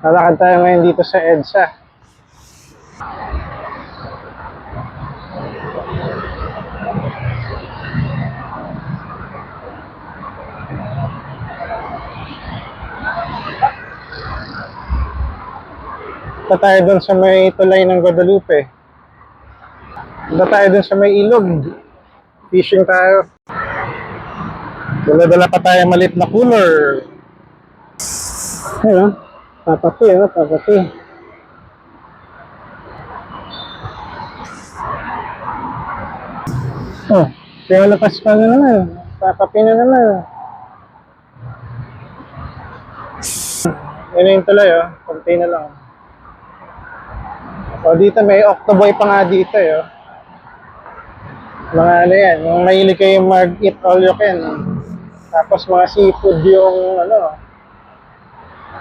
Lalakad tayo ngayon dito sa EDSA. Punta tayo dun sa may tulay ng Guadalupe. Punta tayo dun sa may ilog. Fishing tayo. Dala-dala pa tayo malit na cooler. Ayun, papati, oh, papati. Oh, kaya lapas pa na naman. Papapi na naman. Yun na yung tuloy, oh. Kunti na lang. O, dito may octoboy pa nga dito, eh, oh. Mga ano yan, yung mahilig kayo mag-eat all you can. Tapos mga seafood yung, ano,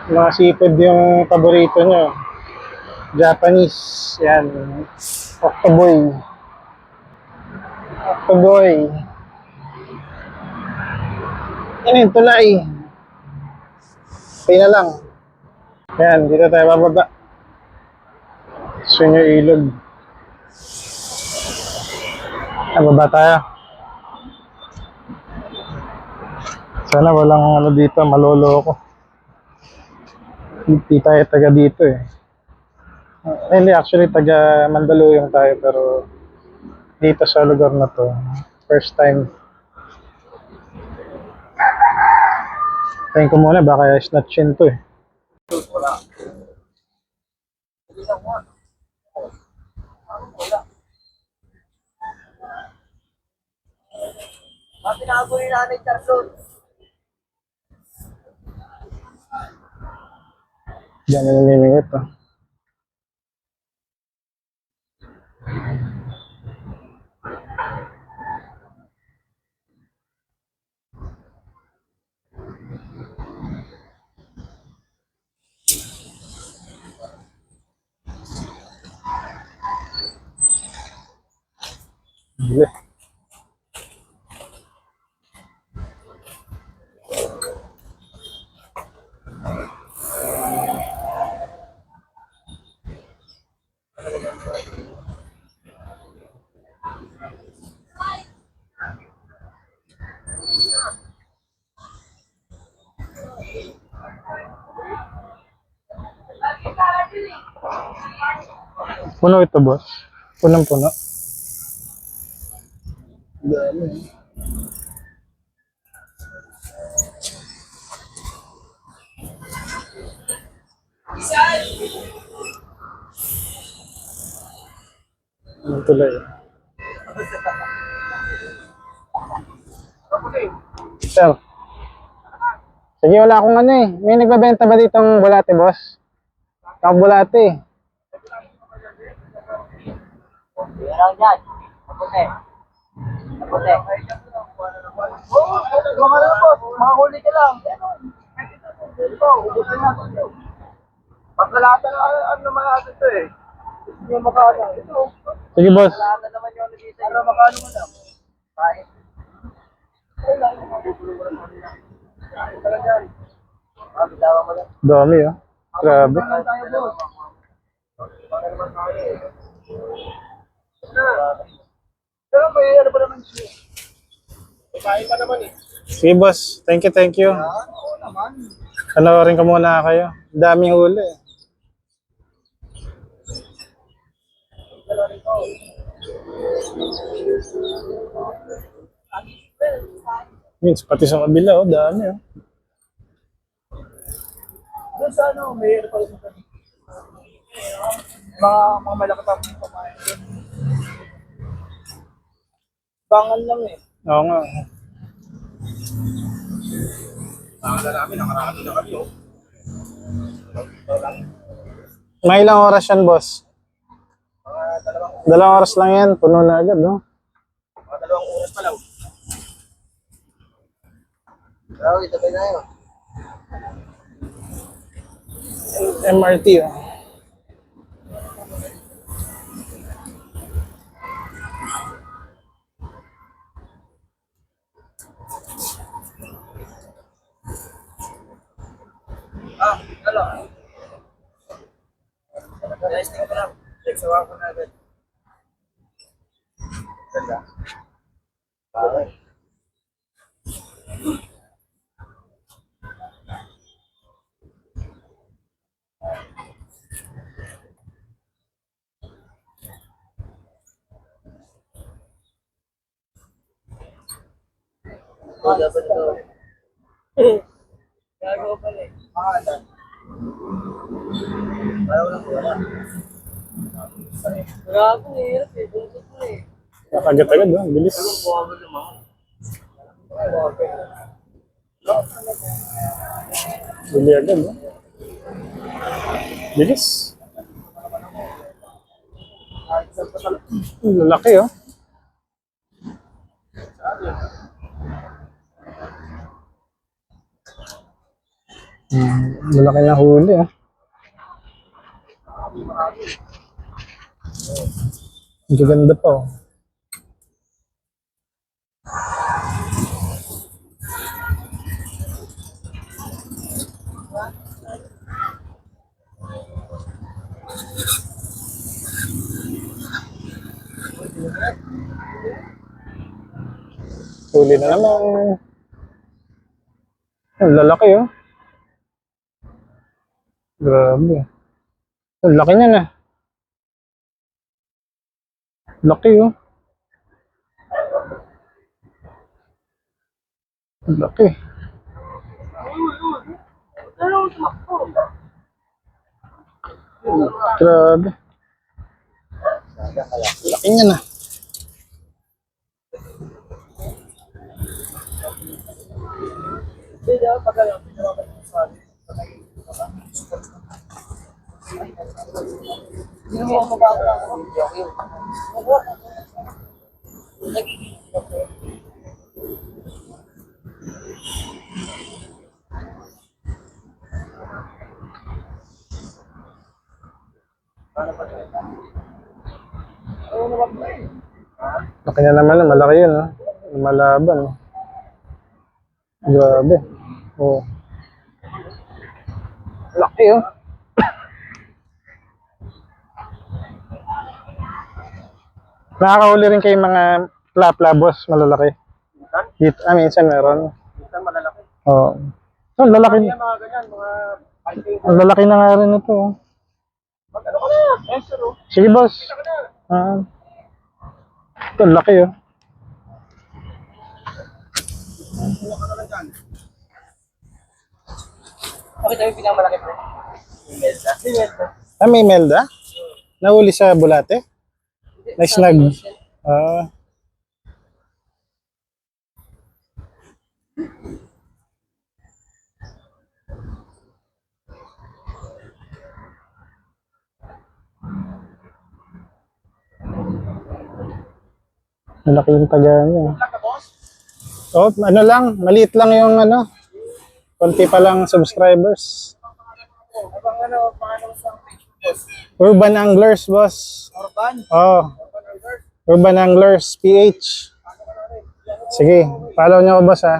seafood yung paborito nyo. Japanese, yan. Octoboy. Octoboy. Yan yung tulay. Okay na lang. Yan, dito tayo bababa. Sunyo ilog. Ah, baba tayo. Sana walang ano dito, malolo ko. Hindi tayo taga dito eh. Ah, hindi, actually taga Mandaluyong tayo pero dito sa lugar na to, first time. Tingin ko muna, baka snatchin to eh. Pinago ni Nanay Charlot. Diyan na namimingit to. Puno ito, boss. Punong-puno. Ang tulay. Sir. Sige, wala akong ano eh. May nagbabenta ba ditong bulate, boss? Ako bulate eh. Meron yan. Kaputi. Kaputi. Oo, mga ano po, mga huli ka lang. Ito, ubusin natin ito. Pagkalatan na ano naman natin ito eh. Gusto nyo makano. Ito, Sige, boss. pagkalatan naman yung dito. Ano makano mo lang? Kahit. Lang, mo lang lang. Ah, mo lang. Dami ah. Grabe. Ano Pero may ano pa naman siya. May kain pa naman eh. Sige, boss. Thank you, thank you. Ah, oo naman. Panoorin ko muna kayo. Daming huli. Means, pati sa kabila, oh, dami, oh. Doon sa ano, may ano pa rin. Mga, mga malaki pa mga kumain doon. Bangal lang eh. Oo nga. Bangal namin, nakarami na kami oh. May ilang oras yan, boss? Mga dalawang, Dalawang oras lang yan. Puno na agad, no? mga dalawang oras pa lang. Pero itabay na yun. MRT, oh. Testing ko lang. Check sawa ko na agad. Ganda. Ito. Gago pala eh. Makakata. Ayaw lang wala. Grabe, hirap eh. Buntot mo eh. Nakagat-agad? Ang Bilis. Buha mo naman. Bili agad, no? Bilis. Lalaki, oh. Hmm, malaki na huli, ah. Ang ganda pa, oh. Huli na naman. Ang lalaki, oh. Grabe. Ang laki niya na. Laki, oh. Ang laki. Grabe. Laki niya na. Hindi, dapat pag alam, pinarapat mo sa akin. Hindi mo ako mababa ako. Joking. Laki na naman, ah. malaki yun, oh. Malaban, oh. Grabe. Oh. Laki, oh. Nakakahuli rin kayo mga plap-labos, malalaki. Dito, ah, minsan meron. Minsan malalaki. Oo. Oh. Ang lalaki, mga ganyan, mga ang lalaki na nga rin ito. oh. Mag ano ka na? Answer oh. Sige, boss. Kita ka na. Ah. Ito, ang laki, oh. Kuha ka na lang dyan. Pakita mo yung pinakamalaki pre. Imelda. Imelda. Ah, may Melda? Nahuli sa bulate? Nice nag. Ah. Malaki yung taga niya. Oh, ano lang, maliit lang yung ano. Konti pa lang subscribers. Ano, paano sa page mo, boss? Urban. Orban? Oh? Urban Anglers PH. Sige, follow niyo ako boss ha.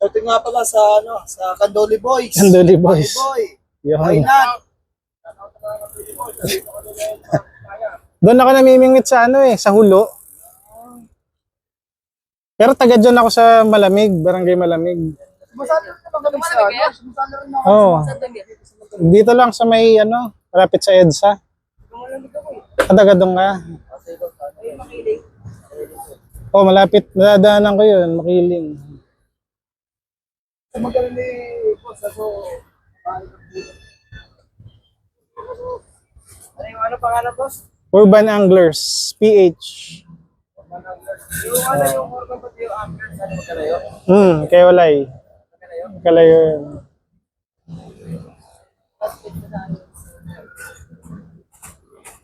Ito nga pala sa ano, sa Candoli Boys. Candoli Boys. Boy. Yun. Why not? Doon ako namimingwit sa ano eh, sa hulo. Pero taga dyan ako sa Malamig, Barangay Malamig. Sumasali rin naman kami sa ano. Sumasali rin naman Oo. sa damit. Dito lang sa may ano, malapit sa EDSA. Lumalamig ako. Kataga doon ka. Oh, malapit. Nadadaanan ko yun, makiling. Sa magaling ni boss, ako. Ano yung ano pangalan, boss? Urban Anglers PH. Yung ano yung organ pati yung anchor, ano magkalayo? Hmm, kay Walay. Magkalayo? Kalayo yun.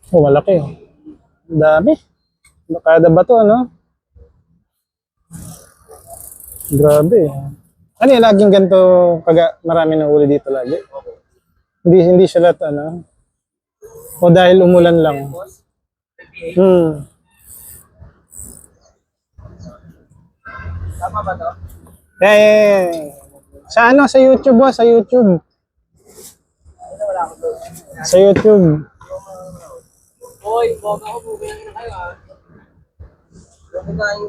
Oh, malaki. Ang Dami. Kada ba to, ano? Grabe. Ano yun, laging ganito, kaga, marami na huli dito lagi? Hindi, hindi siya lahat, ano? O dahil umulan lang. Hmm. Tama ba to? Eh, sa ano, sa YouTube, boss, sa YouTube. Ano, Sa YouTube. Hoy, boga ko, bumili na kayo ah. Ko ano.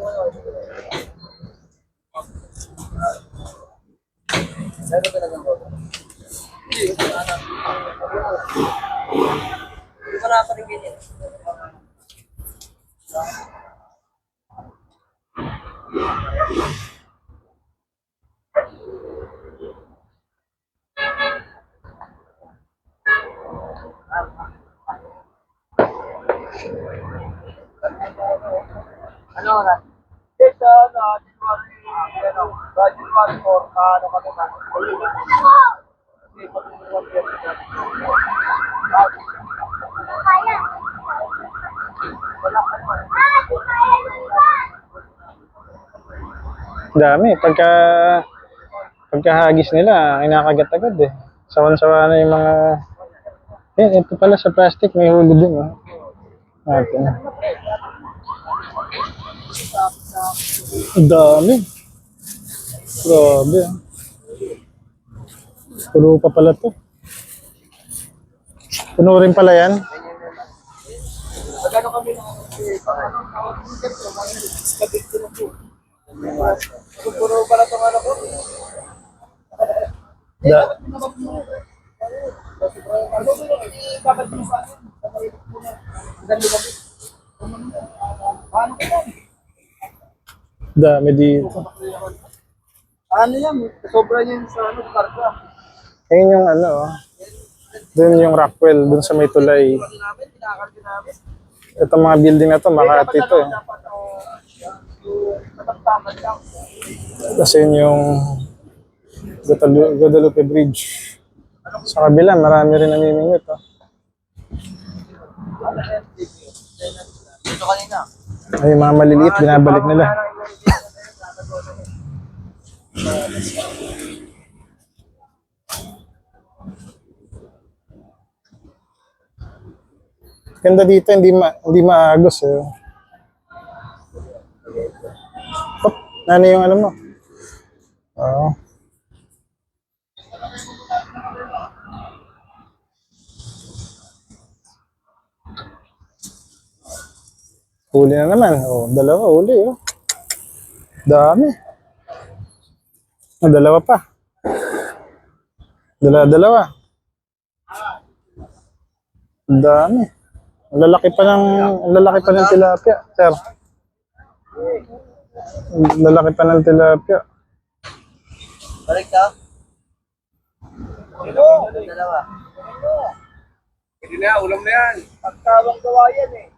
Meron talagang boga. Hindi. Hindi pa na pa rin ganyan. Ano oras? Yes, ano, January, ano, January 4, uh, ano kami na. Ko yan. Ah, Wala ka naman. Dami. Pagka, pagkahagis nila, kinakagat agad eh. Sawan-sawa na yung mga... Eh, ito pala sa plastic, may huli din. Oh. Natin. Ang dami. Grabe. Puno pa pala to. Puno rin pala yan. Magkano kami na ko pala itong ano ko. Da, Ano mo yung ibabat mo sa akin? Ganda ba? Ano ko yan? Dami dito. Ano yan? Sobra yan sa ano, karga. Ayun yung ano, oh. Doon yung Rockwell, doon sa may tulay. Itong mga building na to, Makati to eh. Dapat ano, lang. Kasi yun yung Guadalu- Guadalupe Bridge. Sa kabila, marami rin namimingwit. Oh. Ay, mga maliliit, binabalik nila. Ganda dito, hindi ma hindi maagos eh. Oh, nani yung ano mo? Oo. Huli na naman. Oh, dalawa huli oh. Dami. Ah, dalawa pa. Dalawa, dalawa. Ang Dami. Ang lalaki pa ng ang lalaki pa ng tilapia, sir. Ang lalaki pa ng tilapia. Balik ka. Ito. Dalawa. Hindi na, ulam na yan. Pagkawang gawa yan eh.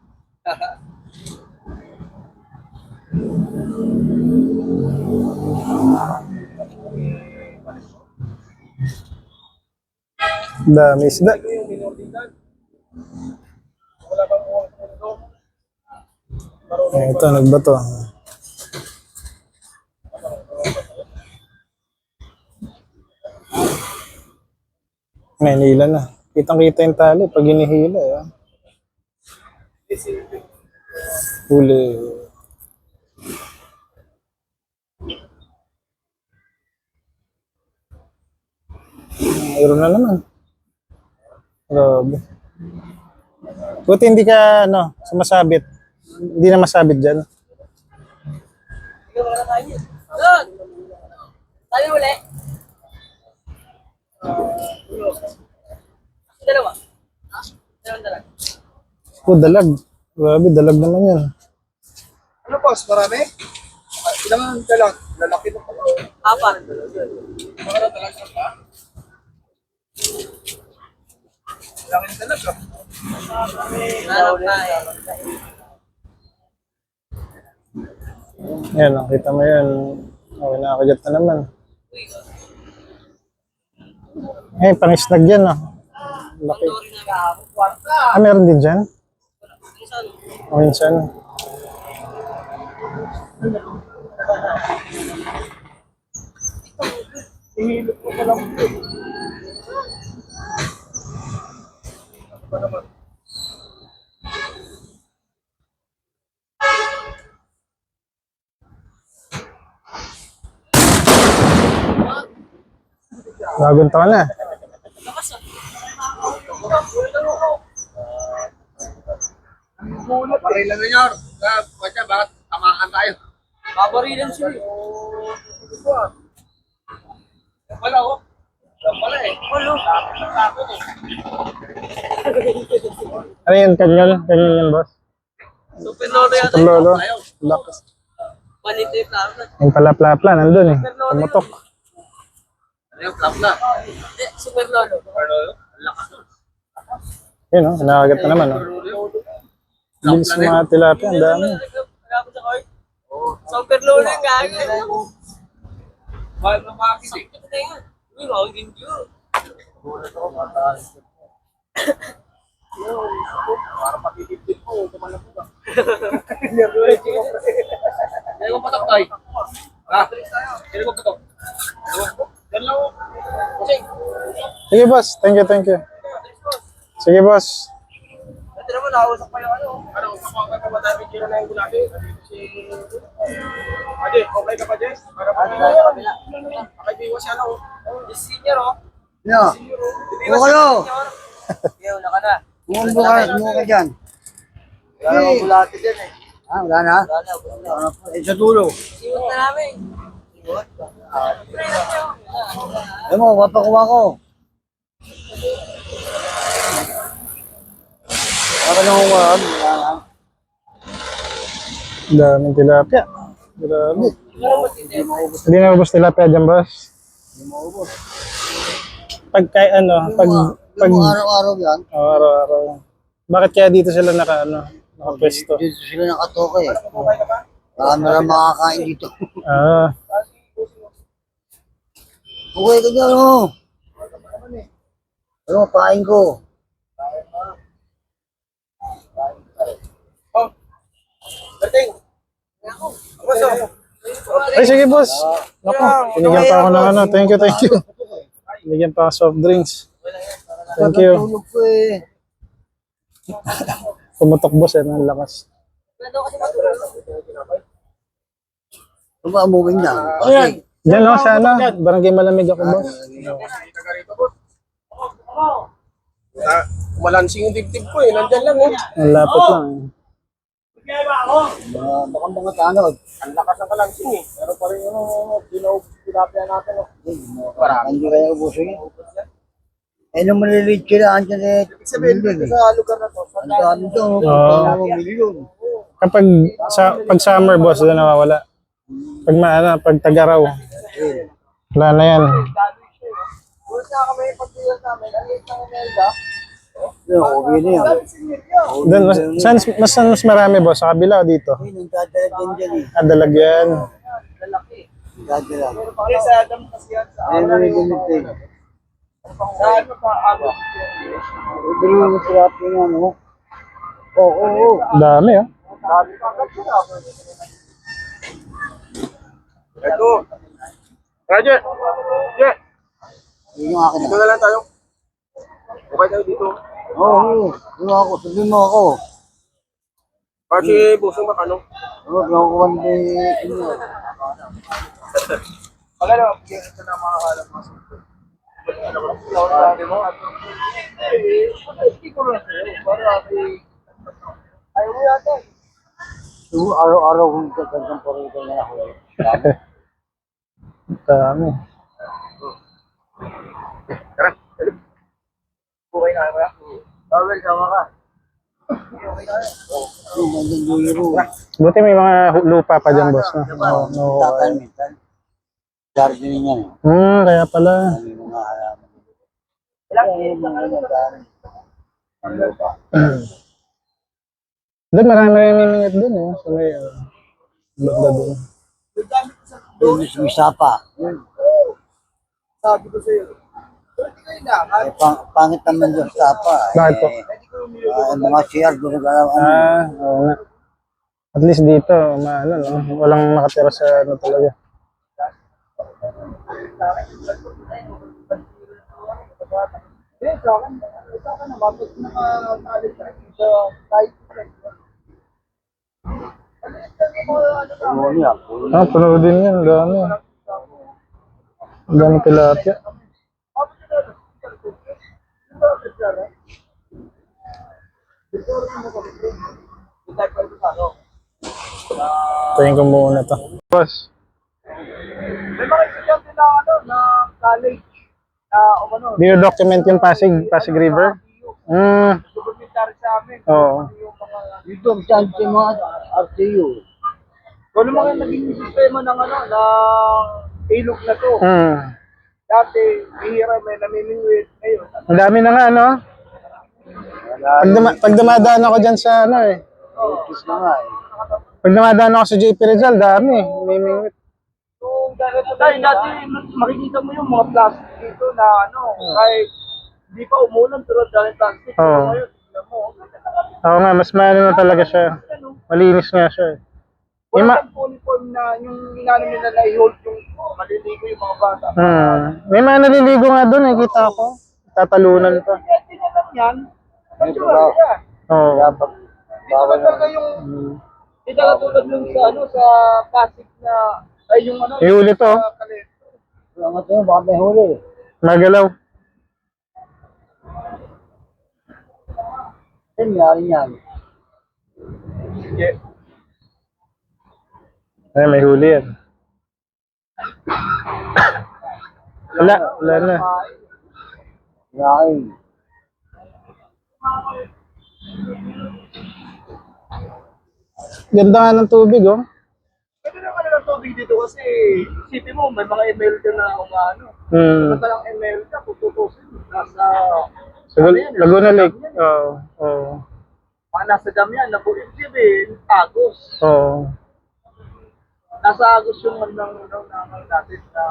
Ang Dami isda. Ito, nagbato. Ngayon, hila na. Kitang-kita yung tali pag hinihila. Eh. Huli. Mayroon na naman. Grabe. Buti hindi ka, ano, sumasabit. Hindi na masabit dyan. Ikaw wala tayo. Doon! Tayo uli. Dalawa. Dalawang dalawa. Oh, dalag. Grabe, dalag naman yan. Ano boss, marami? Ilang ka lang? Lalaki na pala. Apat. Para talaga ba? Laki na talaga. Eh. Yan, nakita mo yan. Okay, nakakagat na naman. Eh, pangisnag yan, ah. Laki. Ah, meron din dyan? Minsan, O, minsan. Pa lang. Bagong taon na. Parilan na nyo. Kaya bakit tamaan tayo? Babarilan sila. Wala oh. Eh. Ano yun, kanyol? Kanyol yan, boss? Super lolo yan. Super lolo. Lakas. Manito yung plano. Yung pala plapla, nandun eh. Tumutok. Ano yung club na? Eh, super lolo. Ano? Ang lakas. Yun oh, nakagat na naman oh. Bilis mga tilapia, ang dami. Super lolo yung gagawin. Mahal na makakit eh. Ito na yun. Uy, magiging yun. Para patitipid ko. Tumalap ko. Hindi ko patak tayo. Ha? Sino ko ito? Yan lang oh. Kasi, Sige boss, thank you, thank you. Sige boss. Ito naman, nakausap pa yung ano. ano, kapag ka madami kilo na yung gulati. Si... Ade, okay ka pa, Jess? Para pa Nakaibiwas siya na oh. Yung senior, oh. Yeah. Senior, kayo? senior. Yo, naka na. Bumumbo ka, bumumbo ka dyan. Wala nang bulati dyan eh. Ah, wala na? Wala na, ubos na. Po? Eh, sa dulo. Siwot na namin. Lang yun. Alam mo, papakuha ko. Baka nang kuha. Wala na. Daming tilapia. Grabe. Ano? Hindi na ubos tilapia dyan boss. Pag kay ano, pag, pag, araw-araw yan, oh, araw-araw. Bakit kaya dito sila naka, ano, nakapwesto? dito sila nakatoka eh. Baka meron makakain dito. Ah, Okay ka dyan, oh. Ano, pain ko. Dating! Kamusta? ay sige boss. Naku, binigyan pa ako ng ano, thank you, thank you. Binigyan pa ako soft drinks. Thank you. Pumutok boss eh, ng lakas. Ano ba, moving na? Ayan! Diyan lang sa ano, barangay malamig ako boss. Boss. Na, kumalansing yung dibdib ko eh. Nandyan lang eh. Ang lapit lang eh. Mga, baka mga tanod. Ang lakas ng kalansing eh. Pero pa rin yung dinaw tilapia natin. Oh. Hindi kaya ubusin yun. Eh, nung maliliit sila, andyan eh. Sabihin milyon dito eh. sa lugar na to. Ang dami to, mo milyon. Kapag sa pag summer boss, doon nawawala. Pag maana, pag tagaraw. Wala na yan. Kung sa kami pagtiyan namin, ang liit ng Imelda, Yung okay na yan. Doon, mas, saan, mas, saan mas marami boss? Sa kabila o dito? Ay, nagdadala din dyan eh. Ah, lalaki. Nagdadala. Kasi sa Adam kasi yan, sa Ayun na rin ganit eh. Sa ano pa, ano? Ibili mo sila po yung ano. Oo, oo, oo. Dami oh. Pa sila. Ito. Roger! Yeah! Yun yung akin Dito na. na lang tayo. Okay tayo dito. Oo, oo. Yung ako, sabihin mo ako. Kasi busong makano. Oo, nakukuha nila yung inyo. Pag ano, ito na mga mga suko. Sabi mo, at ko. Para ayaw mo yata. Araw-araw kung kagandang parito na ako. Dami. Tara. Okay na kaya. Bawal, sama ka. Buti may mga lupa pa dyan boss. No? No, no. Minsan. Gardening yan eh. Hmm, kaya pala. May mga halaman. Nagdaan. Ang lupa. Doon marami rin namimingit doon eh. Sa may uh, banda doon. Yung may sapa. Sabi ko sa'yo. Eh, pang, pangit naman yung sapa. Bakit po? Eh, ah, mga CR, gumagalaw. Ano, Ah, oo nga. At least dito, maano, no? walang nakatira sa ano talaga. Eh. Ah, puno din yan, dami. Dami tilapia. Yung type ko sa ano. Tingin ko muna to. Boss, May mga estudyante na ano, na college. Na umano. di yung document yung Pasig, Pasig River? Hmm, Supplementary sa amin. oo. Yung mga Dito, saan si mga RTU? Kung ano mga naging sistema ng ano, ng ilog na to. Hmm. Dati, mahira may namimingwit. Ngayon, Ang dami na nga, no? Pag, duma- pag dumadaan ako dyan sa, ano eh. Kiss na nga eh. Pag dumadaan ako sa JP Rizal, dami. May mingwit. So, dahil dahil dati makikita mo yung mga plastic dito na ano, kahit hindi pa umulan pero dahil plastic. Oo. Pero ngayon, tignan mo, Oo nga, mas maano na talaga siya. ano, Malinis nga siya eh. Yung wala ma- kang uniform na yung inano nila na i-hold yung maliligo yung mga bata. Hmm. May mga naliligo nga doon eh, kita ko. Tatalunan pa. Kaya tingnan lang yan, natural yan. Oo. Dapat Hindi naman talaga yung, hindi talaga tulad yung sa ano, sa plastic na, ay yung ano, Yung huli to, sa kalit. Angat yun, baka may huli. magalaw. Ano nangyari niyan? Sige. Ay, may huli yan. Wala, wala na. Ngayon. Ganda nga ng tubig, oh. Pwede naman ng tubig dito kasi isipin mo, may mga email ka na umaano. Hmm. Basta lang email ka, kung tutusin, nasa, Sa Gal- Laguna Lake. Oo. Oo. mga nasa dam yan, nabuhin din, Agos. Oo. Nasa Agos yung mandang unang naman natin na,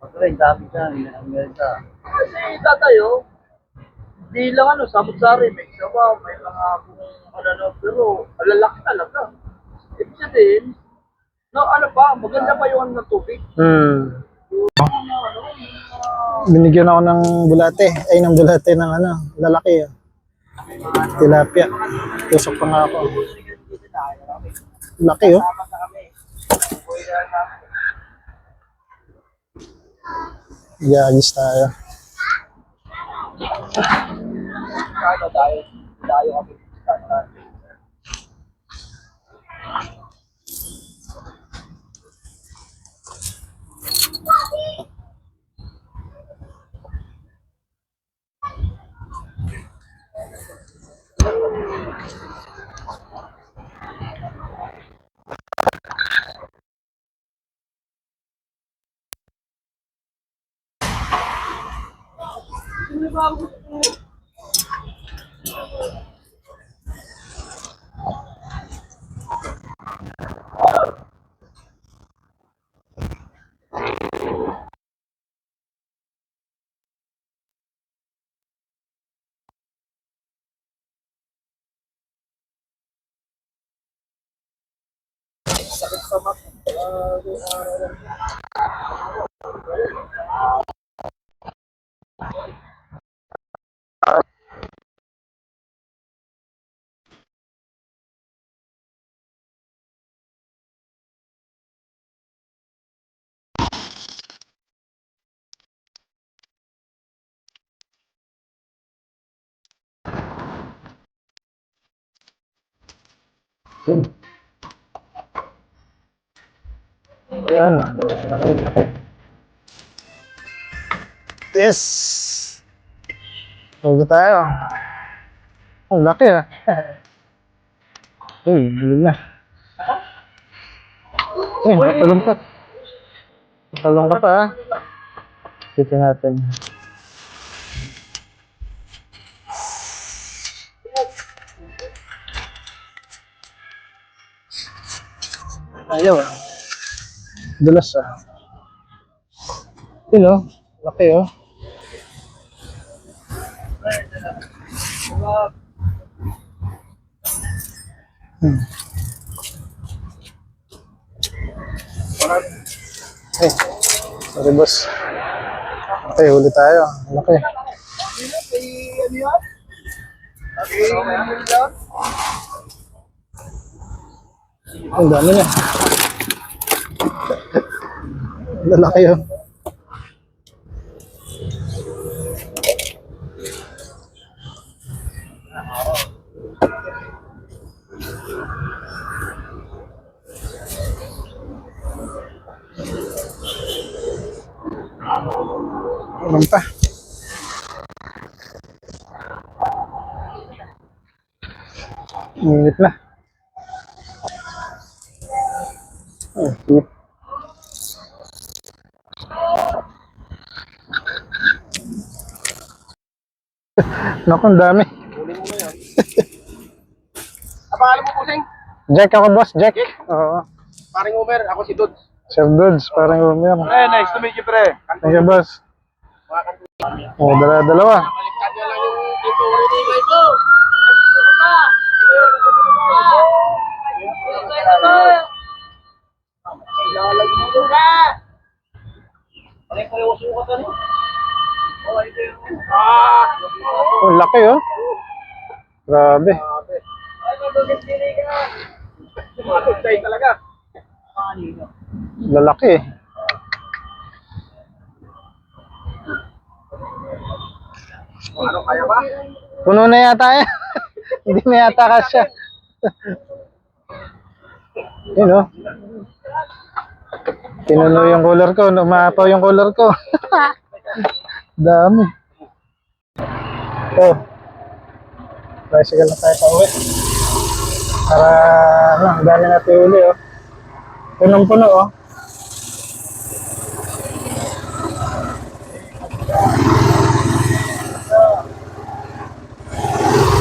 Pagkain, dami ka. Amerika. kasi tatayo, di lang ano, samot-sari, may sabaw, may mga kung ano, ano, pero malalaki talaga. Ibig sabihin, no, ano pa, maganda pa yung ano ng tubig. Hmm. Binigyan ako ng bulate. Ay, ng bulate ng ano, lalaki. ah. Tilapia. Tusok pa nga ako. Laki, oh. Na na. Yagis tayo. Ano, tayo, tayo kami. sama Ayan. Yes! Huwag tayo. Ang laki ah. Uy, bilhin na. Uy, talong ka. Talong ka pa ah. Dito natin. Ah. Dulas ah. Yun oh. Laki oh. Hmm. Eh, sorry boss. Okay, huli tayo. Laki. Ang dami na. Lalaki ang dami. Ang pangalan mo, Pusing? Jack ako, boss. Jack. Oo. Paring Umer, ako si Dudes. Sir Dudes, parang umiyak. Pre, nice to meet you, pre. Thank you, boss. Oh, dala-dalawa. Baliktad nyo lang yung ito, rinigay ko. Nandito ka pa. Ilalagay mo ito ka. Paling kayo sukat ano? Ah! Oh, laki oh. Grabe. Lalaki eh. Ano, kaya ba? Puno na yata yan. Hindi na yata kasya. Yun oh. Pinuno yung color ko. Umapaw yung color ko. Dami. Oh. Bicycle na tayo pa uwi. Para, ano, ang dami natin uli oh. Punong-puno oh.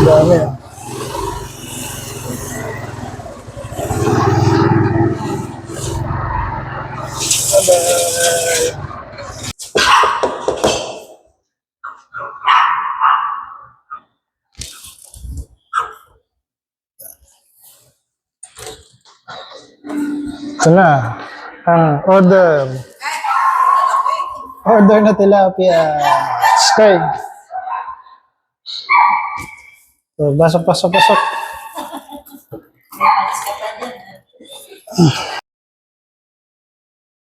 Dami oh. Ito na. Ang order. Order na tilapia. Sky. So, pasok, pasok, pasok.